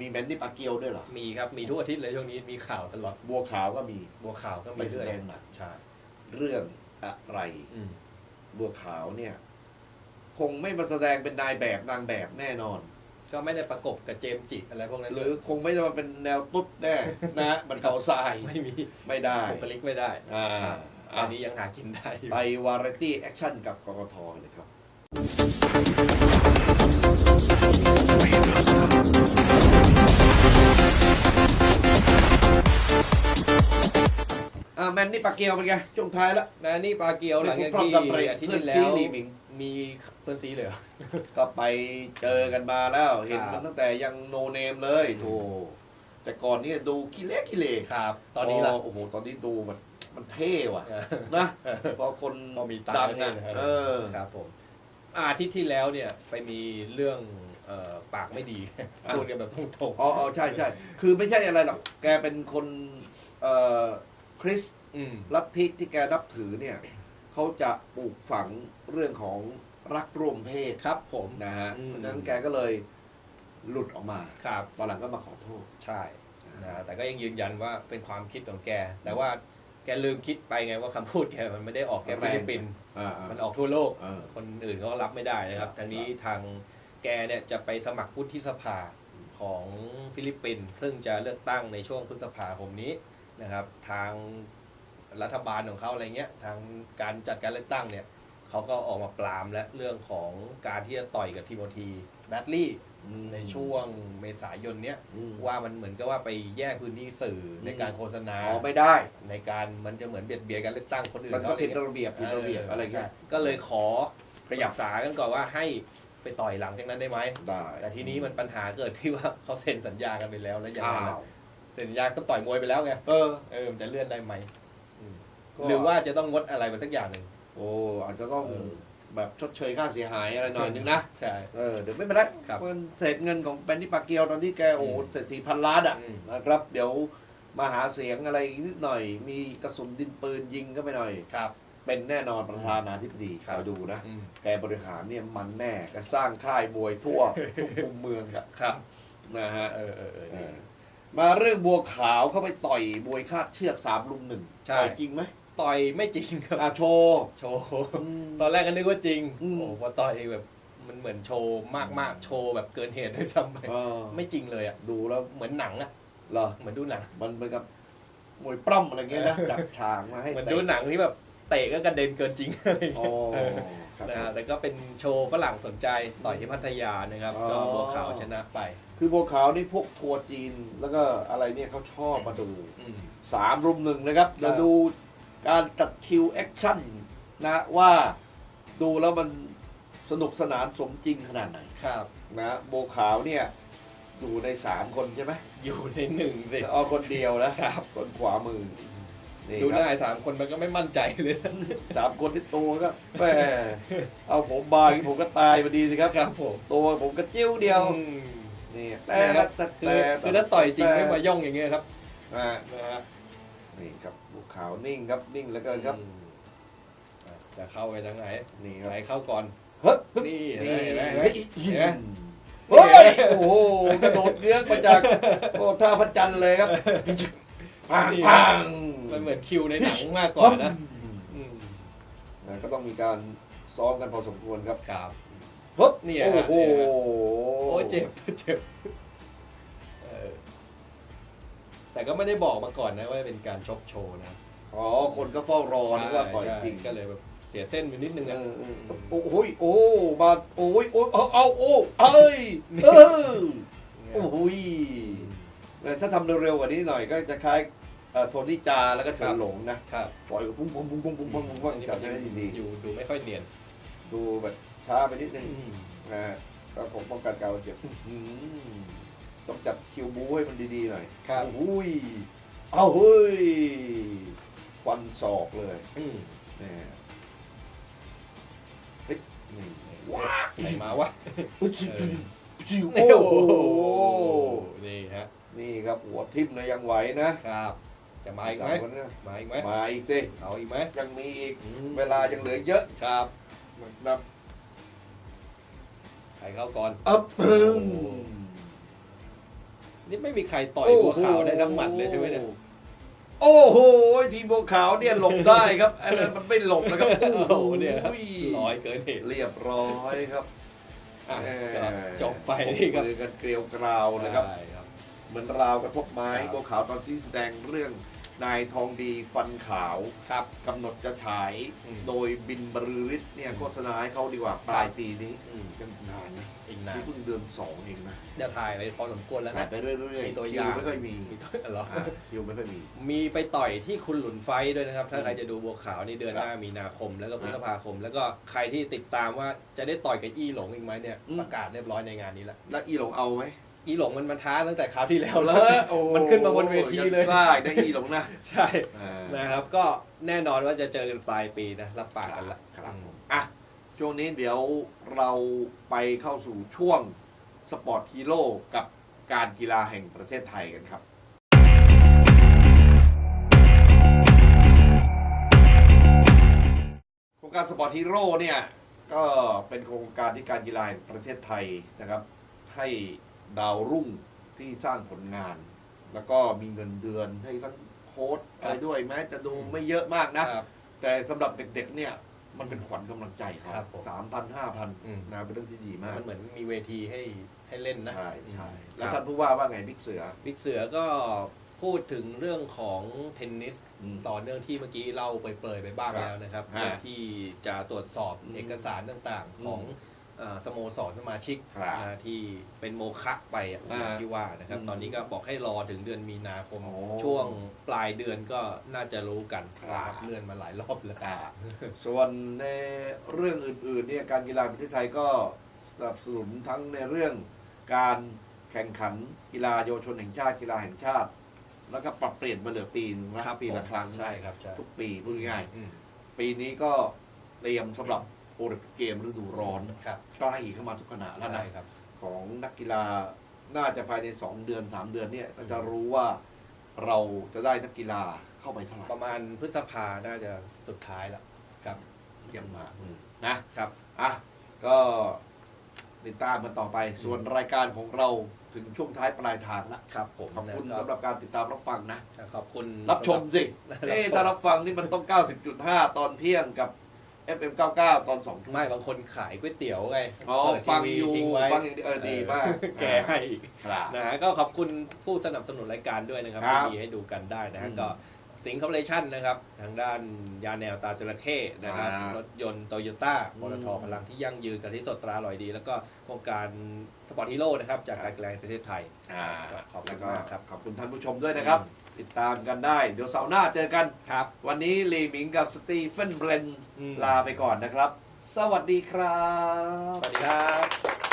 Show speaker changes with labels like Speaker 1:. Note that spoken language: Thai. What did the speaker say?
Speaker 1: มีแมนนี่ปาเกียวด้วยเหรอ
Speaker 2: มีครับ มีทุกอาทิตย์เลยช่วงนี้มีข่าวตลอด
Speaker 1: บัวขาวก็มี
Speaker 2: บัวข่าวก็
Speaker 1: ไป
Speaker 2: มี
Speaker 1: แส
Speaker 2: เรื่อย
Speaker 1: ดงหนัง
Speaker 2: ใช่
Speaker 1: เรื่องอะไร
Speaker 2: อืม
Speaker 1: บัวขาวเนี่ย คงไม่มาแสดงเป็นนายแบบนางแบบแน่นอน
Speaker 2: ก็ไม่ได้ประกบกับเจมส์จิอะไรพวกนั้น
Speaker 1: หรือคงไม่ได้มาเป็นแนวตุ๊ดแน่นะ มันเขาทราย
Speaker 2: ไม่มี
Speaker 1: ไม่ได้
Speaker 2: บุคลิกไม่ได้
Speaker 1: อ่า
Speaker 2: ครับอันนี้ยังหากินได้อยู่
Speaker 1: ไปวาไรตี้แอคชั่นกับกกทเลยครับ อ่าแมนนี่ปาเกียวเป็นไงช่วงท้ายแล้ว
Speaker 2: นะนี่ปลาเกียวหลังจากที่
Speaker 1: พร้อมกับเบรก
Speaker 2: อาทิตย์
Speaker 1: เพื่อน
Speaker 2: ที่แล้
Speaker 1: ซี
Speaker 2: ว
Speaker 1: รีมิง
Speaker 2: มีเพื่อนซีเลยเหรอ
Speaker 1: ก็ไปเจอกันมาแล้ว เห็น
Speaker 2: ครั
Speaker 1: มั
Speaker 2: บ
Speaker 1: นตั้งแต่ยังโนเนมเลยโธ่แต่ก่อนนี่ดูขี้เล็กขี้เล็ก
Speaker 2: ครับ ตอนนี้ล่ะ
Speaker 1: โอ้โห ตอนนี้ดูมันมันเท่ว่ะ
Speaker 2: เออ
Speaker 1: นะพอคน
Speaker 2: พอมีตัง
Speaker 1: ดั
Speaker 2: ค์
Speaker 1: ง
Speaker 2: ก็
Speaker 1: อะ
Speaker 2: เท่นะครับ
Speaker 1: เออ
Speaker 2: ครับผมอาอาทิตย์ที่แล้วเนี่ยไปมีเรื่อง เอ่อปากไม่ดี
Speaker 1: อะ
Speaker 2: พูดกันแบบตรง
Speaker 1: อ๋ออ๋อใช่ใช่คือไม่ใช่อะไรหรอกแกเป็นคนเอ่อคริสต์
Speaker 2: ๆอืม
Speaker 1: ลัทธิที่แกนับถือเนี่ยเขาจะปลูกฝังเรื่องของรักร่วมเพศ
Speaker 2: ครับ ผม
Speaker 1: นะฮะ
Speaker 2: อืม
Speaker 1: เพราะฉะนั้นแกก็เลยหลุดออกมา
Speaker 2: ครับ
Speaker 1: ตอนหลังก็มาขอโทษ
Speaker 2: ใช่นะแต่ก็ยังยืนยันว่าเป็นความคิดของแก แต่ว่าแกลืมคิดไปไงว่าคำพูดแกมันไม่ได้ออกแค่
Speaker 1: แรง
Speaker 2: ฟิลิปปินส์
Speaker 1: อ่าๆ
Speaker 2: มันออกทั่วโลก
Speaker 1: เออ
Speaker 2: คนอื่นเขาก็รับไม่ได้นะครับ
Speaker 1: ครับ
Speaker 2: ทางนี้ทางแกเนี่ยจะไปสมัครวุฒิสภาของฟิลิปปินส์ซึ่งจะเลือกตั้งในช่วงพฤษภาคมนี้นะครับ ทางรัฐบาลของเขาอะไรเงี้ยทางการจัดการเลือกตั้งเนี่ยเขาก็ออกมาปรามและเรื่องของการที่จะต่อยกับทิโมธีแบดลี่
Speaker 1: อืม
Speaker 2: ในช่วงเมษายนเนี้ย
Speaker 1: อืม
Speaker 2: ว่ามันเหมือนกับว่าไปแยกพื้นที่สื่ออ
Speaker 1: ม
Speaker 2: ในการโฆษณา
Speaker 1: อ๋อไม่ได้
Speaker 2: ในการมันจะเหมือนเบียดเบียนการเลือกตั้งคนอื่น
Speaker 1: มันก็
Speaker 2: เขาอะไร
Speaker 1: ผิด
Speaker 2: เงี้ย
Speaker 1: ระเบียบผิดระเบียบอะไรเงี้ย
Speaker 2: ใช่ก็เลยขอขยับสากันก่อนว่าให้ ไปต่อยหลังจากนั้นได้ไหม
Speaker 1: ได้
Speaker 2: แต่ทีนี้มันปัญหาเกิดที่ว่าเขาเซ็นสัญญากันไปแล้วแล้วยัง
Speaker 1: อ้า
Speaker 2: ไงล่ะ
Speaker 1: ว
Speaker 2: เซ็นสัญญาก็ต่อยมวยไปแล้วไง
Speaker 1: เออ
Speaker 2: เออมันจะเลื่อนได้ไหมอืม
Speaker 1: ก็
Speaker 2: หรือว่าจะต้องงดอะไรไปสักอย่างหนึ่ง
Speaker 1: โอ้อาจจะต้อง
Speaker 2: เออ
Speaker 1: แบบชดเชยค่าเสียหายอะไรหน่อยนึงนะ
Speaker 2: ใช่
Speaker 1: เออเดี๋ยวไม่เป็นไร
Speaker 2: ครับ
Speaker 1: มันเศษเงินของแบนนี่ปาเกียวตอนที่แกโอ้โห
Speaker 2: อืม
Speaker 1: เศรษฐีพันล้านอะ
Speaker 2: อืม
Speaker 1: นะครับ เดี๋ยวมาหาเสียงอะไรอีกนิดหน่อย มีกระสุนดินปืนยิงก็ไปหน่อย
Speaker 2: ครับ
Speaker 1: เป็นแน่นอนประธานาธิบดี
Speaker 2: ครับ
Speaker 1: คอยดูนะ
Speaker 2: อืม
Speaker 1: แกบริหารเนี่ยมันแน่แกสร้างค่ายมวยทั่วทุกมุมเมืองครับ
Speaker 2: ครับ
Speaker 1: นะฮะ
Speaker 2: เออเออเออ
Speaker 1: เอ
Speaker 2: นี่
Speaker 1: อมาเรื่องบัวขาวเข้าไปต่อยมวยคาดเชือกสามลุมหนึ่ง
Speaker 2: ใช่
Speaker 1: ต่อยจริงไหม
Speaker 2: ต่อยไม่จริงครับ
Speaker 1: อะโชว์
Speaker 2: โชว์
Speaker 1: อืม
Speaker 2: ตอนแรกก็นึกว่าจริง
Speaker 1: อืม
Speaker 2: โอ้พอต่อยแบบมันเหมือนโชว์มากๆโชว์แบบเกินเหตุด้วยซ้ำไป
Speaker 1: เออ
Speaker 2: ไม่จริงเลยอะ
Speaker 1: ดูแล้ว
Speaker 2: เหมือนหนังอะ
Speaker 1: เหรอ
Speaker 2: เหมือนดูหนัง
Speaker 1: มันเหมือนกับมวยปล้ำอะไรเงี้ยนะจับฉากมาให้
Speaker 2: เหมือน
Speaker 1: เตะ
Speaker 2: ดูหนังที่แบบ เตะก็กระเด็นเกินจริงอะไรอย่าง
Speaker 1: โอ้
Speaker 2: เงี้ย
Speaker 1: ครับ
Speaker 2: นะฮะแล้วก็เป็นโชว์ฝรั่งสนใจต่อยที่พัทยานะครับ
Speaker 1: อ๋อ
Speaker 2: ก็บัวขาวชนะไป
Speaker 1: คือบัวขาวนี่พวกทัวร์จีนแล้วก็อะไรเนี่ยเขาชอบมาดู
Speaker 2: อืม
Speaker 1: สามรุมหนึ่งนะครับ
Speaker 2: ครับ
Speaker 1: เดี๋ยวดูการจัดคิวแอคชั่นนะว่าดูแล้วมันสนุกสนานสมจริงขนาดไหน
Speaker 2: ครับ
Speaker 1: นะบัวขาวเนี่ยอยู่ในสามคนใช่ไหม
Speaker 2: อยู่ในหนึ่งสิ
Speaker 1: เอาคนเดียวนะครับ คนขวามือ นี่
Speaker 2: ดู
Speaker 1: ค
Speaker 2: ห
Speaker 1: รับ
Speaker 2: น้าไอ้สามคนมันก็ไม่มั่นใจเลย
Speaker 1: สามคนที่ตัวก็แหมเอาผมบางผมก็ตายพอดีสิครับ
Speaker 2: ครับผม
Speaker 1: ตัวผมก็จิ้วเดียว
Speaker 2: อืม
Speaker 1: นี่
Speaker 2: แต่
Speaker 1: แต่
Speaker 2: แต่
Speaker 1: แต่
Speaker 2: คือคือถ้าต่อยจริงไม่มาย่องอย่างเงี้ยครับ
Speaker 1: อ่า
Speaker 2: นะฮะ
Speaker 1: นี่ครับบุกขาวนิ่งครับนิ่งแล้วก็ครับ
Speaker 2: อืมอะจะเข้าไปทางไหน
Speaker 1: นี่ครับ
Speaker 2: ไหนเข้าก่อน
Speaker 1: เฮ้ย
Speaker 2: นี่
Speaker 1: นี่
Speaker 2: เห็นไหม
Speaker 1: เฮ้ย
Speaker 2: เห็นไหม
Speaker 1: เฮ้ยโอ้โหกระโดดเยื้องมาจากโอ้ท่าพระจันทร์เลยครับปังปัง
Speaker 2: มันเหมือนคิวในหนังมากกว่านะอืม
Speaker 1: นะก็ต้องมีการซ้อมกันพอสมควรครับ
Speaker 2: ครับ
Speaker 1: ฮึบ
Speaker 2: เนี่ย
Speaker 1: โอ้โห
Speaker 2: โอ้ยเจ็บเจ็บเออแต่ก็ไม่ได้บอกมาก่อนนะว่าเป็นการชกโชว์นะ
Speaker 1: อ๋อคนก็เฝ้ารอนึกว่าต่อย
Speaker 2: ใช่
Speaker 1: จริง
Speaker 2: ก็เลยแบบเสียเส้นไปนิดนึง
Speaker 1: เอ
Speaker 2: อะ
Speaker 1: อเออโอ้โหยโอ้มาโอ้ยโอ้ยเอาเอาโอ้เอ้ยเออโอ้โหยแต่ถ้าทำเร็วๆกว่านี้หน่อยก็จะคล้ายเอ่อ โทนี่จาแล้วก็เฉินหลงนะครับปล่อยปุ้งปุ้งปุ้งปุ้งปุ้งปุ้งปุ้งปุ้ง
Speaker 2: อันนี้
Speaker 1: จั
Speaker 2: มั
Speaker 1: บ
Speaker 2: น
Speaker 1: ได้ดี
Speaker 2: อยู่ดูไม่ค่อยเนียน
Speaker 1: ๆดูแบบช้าไปนิดนึงนะฮะก็คงป้องกันการบาดเจ็บอืมต้องจับคิวบูให้มันดีๆหน่อย
Speaker 2: ครับ
Speaker 1: โอ้โหยเอาเฮ้ยควันศอกเลย
Speaker 2: อืม
Speaker 1: นี่เฮ้ยนี่
Speaker 2: ว้าใครมาวะ
Speaker 1: อุ๊ย
Speaker 2: เออ
Speaker 1: จิ๋ว
Speaker 2: โอ้
Speaker 1: โอ้โห
Speaker 2: นี่ฮะ
Speaker 1: นี่ครับหัวทิ่มเลยยังไหวนะครับ
Speaker 2: จะมาอีกไหม
Speaker 1: สคนเนี่ย
Speaker 2: มาอีกไหม
Speaker 1: มาอีกสิ
Speaker 2: เอาอีกไหม
Speaker 1: ยังมีอีก
Speaker 2: อืม
Speaker 1: เวลายังเหลือเยอะ
Speaker 2: ครับ
Speaker 1: นับ
Speaker 2: ใครเข้าก่อน
Speaker 1: อัพ
Speaker 2: โอ้นี่ไม่มีใครต่อยบัวขาวได้ทั้งหมัดเลยใช่ไหมเนี่ย
Speaker 1: โอ้โหทีมบัวขาวเนี่ยหลบได้ครับไอ้นั่นมันไม่หลบนะครับโอ้
Speaker 2: โอ้
Speaker 1: โห
Speaker 2: โหเนี่ยครับ
Speaker 1: ย
Speaker 2: ร้อยเกินเหตุ
Speaker 1: เรียบร้อยครับ
Speaker 2: อะ
Speaker 1: เอ่อ
Speaker 2: ก็จบไปนี่ครับ
Speaker 1: ปรมือกันเกลียวกราวนะครับ
Speaker 2: ใช่ครับ
Speaker 1: เหมือนราวกระทบไม้
Speaker 2: ครับ
Speaker 1: บัวขาวตอนที่แสดงเรื่องนายทองดีฟันขาว
Speaker 2: ครับ
Speaker 1: กำหนดจะฉาย
Speaker 2: อืม
Speaker 1: โดยบินบรือฤทธิ์เนี่ย
Speaker 2: อืม
Speaker 1: โฆษณาให้เขาดีกว่าปลายปีนี้
Speaker 2: อืม
Speaker 1: กันนานนะ
Speaker 2: อีกนาน
Speaker 1: นี่เพิ่งเดือนสองเองนะ
Speaker 2: จะถ่ายไปพอสมควรแล้ว
Speaker 1: ถ่าย
Speaker 2: นะ
Speaker 1: ไปเรื่อย
Speaker 2: มี
Speaker 1: ๆ
Speaker 2: ตัว
Speaker 1: คิ
Speaker 2: อย่าวง
Speaker 1: ไม่ค่อยมี
Speaker 2: มีตัวเหรอ
Speaker 1: อ่าคิวไม่ค่อยมี
Speaker 2: มีไปต่อยที่คุณหลุนไฟท์ด้วยนะครับ ถ้า
Speaker 1: อืม
Speaker 2: ใครจะดูบัวขาวนี่เดือน
Speaker 1: ครับ
Speaker 2: หน้ามีนาคม แล้วก็พฤษ
Speaker 1: อะ
Speaker 2: ภาคม แล้วก็ใครที่ติดตามว่าจะได้ต่อยกับอี้หลงอีกไหมเนี่ย
Speaker 1: อืม
Speaker 2: ประกาศเรียบร้อยในงานนี้แล้ว
Speaker 1: แล้วอีหลงเอาไหม
Speaker 2: อี้หลงมันมาท้าตั้งแต่คราวที่แล้ว
Speaker 1: เล
Speaker 2: แล้ว
Speaker 1: ยโอ้
Speaker 2: มันขึ้นมาบนเวทีเลย
Speaker 1: ใช่ได้อีหลงนะ
Speaker 2: ใช่
Speaker 1: อ่า
Speaker 2: นะครับ ก็แน่นอนว่าจะเจอกันปลายปีนะรับปากกันละ
Speaker 1: ครับ
Speaker 2: อื
Speaker 1: ผมมอะช่วงนี้เดี๋ยวเราไปเข้าสู่ช่วงสปอร์ตฮีโร่กับการกีฬาแห่งประเทศไทยกันครับโครงการสปอร์ตฮีโร่เนี่ย ก็เป็นโครงการที่การกีฬาแห่งประเทศไทยนะครับ ให้ ดาวรุ่งที่สร้างผลงาน แล้วก็มีเงินเดือนให้ทั้งโค้ชอะไรด้วยแม้จะดูไม่เยอะมากนะ
Speaker 2: ครับ
Speaker 1: แต่สำหรับเด็กๆเนี่ย มันเป็นขวัญกำลังใจค
Speaker 2: ครั
Speaker 1: รับบ
Speaker 2: ผม
Speaker 1: สามพันห้าพัน
Speaker 2: อืม
Speaker 1: นะเป็นเรื่องที่ดีมาก
Speaker 2: มันเหมือนมีเวทีให้ให้เล่นนะ
Speaker 1: ใช่ใช่
Speaker 2: ค
Speaker 1: แล้ว
Speaker 2: รับ
Speaker 1: ท่านผู้ว่าว่าไงบิ๊กเสือ
Speaker 2: บิ๊กเสือก็พูดถึงเรื่องของเทนนิส
Speaker 1: อืม
Speaker 2: ต่อเนื่องที่เมื่อกี้เล่าเปรยๆไปบ้าง
Speaker 1: ครับ
Speaker 2: แล้วนะครับ
Speaker 1: ฮะ
Speaker 2: เรื่องที่จะตรวจสอบ
Speaker 1: อืม
Speaker 2: เอกสารต่าง
Speaker 1: อืม
Speaker 2: ๆของเอ่อ สโมสรสมาชิก
Speaker 1: ครับ
Speaker 2: นะที่เป็นโมฆะไปอะ
Speaker 1: อ่า
Speaker 2: ที่ว่านะครับ
Speaker 1: อืม
Speaker 2: ตอนนี้ก็บอกให้รอถึงเดือนมีนาคม
Speaker 1: โอ้
Speaker 2: ช่วงปลายเดือนก็น่าจะรู้กัน
Speaker 1: ครับ
Speaker 2: นะครับเลื่อนมาหลายรอบแล้ว
Speaker 1: อ่าส่วนในเรื่องอื่นๆเนี่ยการกีฬาแห่งประเทศไทยก็สนับสนุนทั้งในเรื่องการแข่งขันกีฬาเยาวชนแห่งชาติกีฬาแห่งชาติ แล้วก็ปรับเปลี่ยนมาเหลือปีนึงนะครับปีละครั้ง
Speaker 2: ใช่ครับใช่
Speaker 1: ทุกปีพูดง่าย
Speaker 2: อืม
Speaker 1: ๆปีนี้ก็เตรียมสำหรับ โอลิมปิกเกมฤดูร้อน
Speaker 2: ครับ
Speaker 1: ใกล้เข้ามาทุกขณะแล้วนะ
Speaker 2: ใช่ครับ
Speaker 1: ของนักกีฬาน่าจะภายใน 2 เดือน 3 เดือนเนี่ยก็จะรู้ว่าเราจะได้นักกีฬาเข้าไปเท่าไหร่
Speaker 2: ประมาณพฤษภาน่าจะสุดท้ายแล้วครับ
Speaker 1: ยังมาอืมนะครับ อะก็ติดตามกันต่อไปส่วนรายการของเราถึงช่วงท้ายปลายทางแล้ว
Speaker 2: ครับผม
Speaker 1: ขอบคุณ
Speaker 2: นะ
Speaker 1: สำหรับการติดตามรับฟังนะ
Speaker 2: ขอบคุณ
Speaker 1: รับชมสิ
Speaker 2: สำหรับ
Speaker 1: เอ๊ะถ้ารับฟังนี่มันต้อง 90.5 ตอนเที่ยงกับ FM 99 ตอน2ทุ่ม
Speaker 2: ไม่บางคนขายก๋วยเตี๋ยวไง
Speaker 1: อ๋อ
Speaker 2: เปิด
Speaker 1: ฟัง
Speaker 2: ที
Speaker 1: อยู่
Speaker 2: วีทิ้งไว้
Speaker 1: ฟังอย่างนี้เออดีมาก
Speaker 2: แกให้อีก
Speaker 1: ครับ
Speaker 2: นะฮะก็ขอบคุณผู้สนับสนุนรายการด้วยนะครับ
Speaker 1: ครับ
Speaker 2: ที่มีให้ดูกันได้นะฮะ
Speaker 1: อืม
Speaker 2: ก็สิงคอร์ปอเรชั่นนะครับ ทางด้านยาแนวตาจระเข้นะครับ
Speaker 1: อ่าร
Speaker 2: ถยนต์โตโยต้า
Speaker 1: อื
Speaker 2: ป
Speaker 1: ม
Speaker 2: ตทพลังที่ยั่งยืนกันที่สดตราอร่อยดี แล้วก็โครงการสปอร์ตฮีโร่นะครับ จากการกีฬาแห่งประเทศไทย
Speaker 1: อ่า
Speaker 2: ขอบคุณ
Speaker 1: แล้วก็
Speaker 2: มากครับ
Speaker 1: ขอบคุณท่านผู้ชมด้วยนะครับ ติดตามกันได้ เดี๋ยวเสาร์หน้าเจอกัน
Speaker 2: ครับ
Speaker 1: วันนี้ลีหมิงกับสตีเฟนเบรน
Speaker 2: อืม
Speaker 1: ลาไปก่อนนะครับ สวัสดีครับ
Speaker 2: สวัสดีครับ